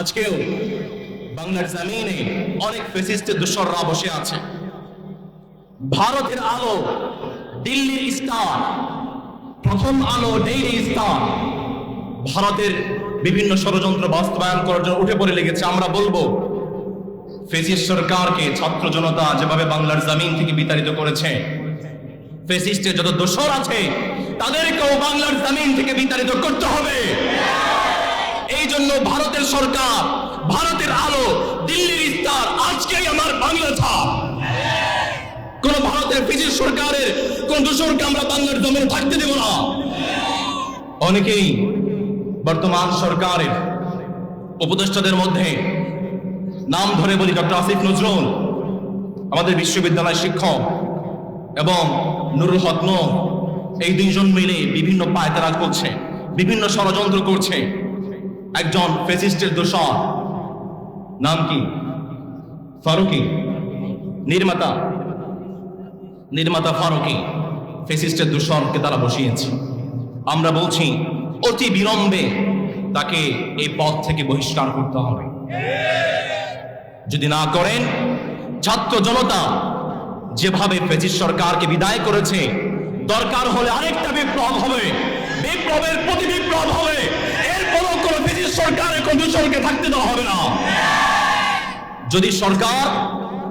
আজকেও বাংলার জামিনে অনেক ফেসিস্টের দুঃসররা বসে আছে। ভারতের আলো দিল্লির স্টার, প্রথম আলো ডেইলি স্টার। ভারতের বিভিন্ন ষড়যন্ত্র বাস্তবায়ন করার জন্য উঠে পড়ে লেগেছে। আমরা বলব ফেসিস্ট সরকারকে ছাত্র জনতা যেভাবে বাংলার জামিন থেকে বিতাড়িত করেছে ফেসিস্টের যত দোষর আছে, তাদেরকেও বাংলার জামিন থেকে বিতাড়িত করতে হবে। এই জন্য ভারতের সরকার ভারতের আলো দিল্লির ইস্তার আজকেই আমার বাংলা ছাপ। কোন ভারতের ফিজির সরকারের কোন দোষরকে আমরা বাংলার জমিনে থাকতে দেব না। অনেকেই বর্তমান সরকারের উপদেষ্টাদের মধ্যে নাম ধরে বলি ডক্টর আসিফ নজরুল আমাদের বিশ্ববিদ্যালয়ের শিক্ষক এবং নুরুল হক নূর, এই দুইজন মিলে বিভিন্ন পায়তারা করছে বিভিন্ন ষড়যন্ত্র করছে। একজন ফেসিস্টের দোষর। নাম কি? ফারুকি। নির্মাতা। নির্মাতা ফারুকি, ফেসিস্টের দূষণকে তারা বসিয়েছে। আমরা বলছি, অতি বিলম্বে তাকে এই পদ থেকে বহিষ্কার করতে হবে। যদি না করেন, ছাত্র জনতা যেভাবে ফেসিস সরকারকে বিদায় করেছে, দরকার হলে আরেকটা বিপ্লব হবে। বিপ্লবের প্রতি বিপ্লব হবে। এরপরও কোন ফেসিস সরকারের দূষণকে থাকতে দেওয়া হবে না, যদি সরকার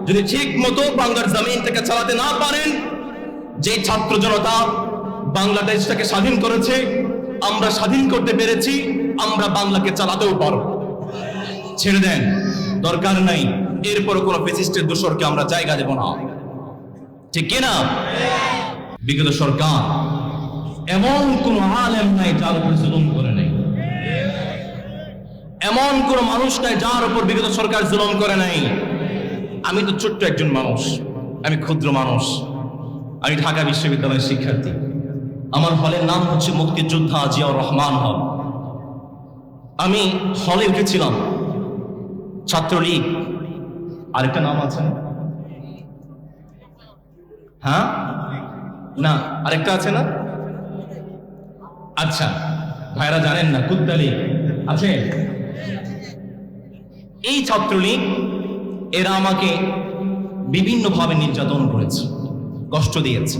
যদি ঠিক মতো বাংলার জমিনটাকে চালাতে না পারেন, যে ছাত্র জনতা বাংলাদেশটাকে স্বাধীন করেছে, আমরা স্বাধীন করতে পেরেছি, আমরা বাংলাকে চালাতেও পারব। ছেড়ে দেন, দরকার নাই, এরপর কোনো ফেসিস্টের দোষরকে আমরা জায়গা দেব না। ঠিক কিনা বিগত সরকার এমন কোন আলেম নাই যার উপর জুলুম করে এমন কোন মানুষ নাই যার উপর বিগত সরকার জুলুম করে নাই। আমি তো ছোট্ট একজন মানুষ। আমি ক্ষুদ্র মানুষ। আমি ঢাকা বিশ্ববিদ্যালয়ের শিক্ষার্থী। আমার হলের নাম হচ্ছে মুক্তিযোদ্ধা জিয়াউর রহমান হল আমি হলে উঠেছিলাম ছাত্রলীগ। আরেকটা নাম আছে? হ্যাঁ? না, আরেকটা আছে না? আচ্ছা ভাইরা জানেন না, কুত্তালি। আছে? এই ছাত্রলীগ এরা আমাকে বিভিন্নভাবে নির্যাতন করেছে, কষ্ট দিয়েছে।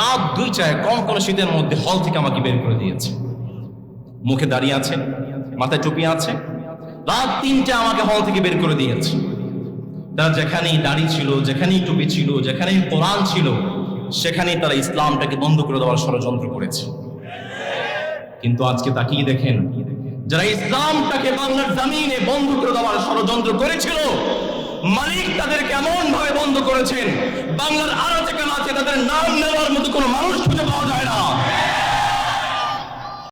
রাত দুইটায় কম কোন শীতের মধ্যে হল থেকে আমাকে বের করে দিয়েছে। মুখে দাঁড়িয়ে আছে, মাথায় টুপি আছে, রাত তিনটে আমাকে হল থেকে বের করে দিয়েছে। তারা যেখানেই দাড়ি ছিল, যেখানেই টুপি ছিল, যেখানেই কোরআন ছিল, সেখানেই তারা ইসলামটাকে বন্ধ করে দেওয়ার ষড়যন্ত্র করেছে। কিন্তু আজকে তাকিয়ে দেখেন যারা ইসলামটাকে বাংলার জামিনে বন্ধ করে দেওয়ার ষড়যন্ত্র করেছিল, মালিক তাদেরকে এমন ভাবে বন্ধ করেছেন, বাংলার আরও যেখানে আছে, তাদের নাম নেওয়ার মতো কোনো মানুষ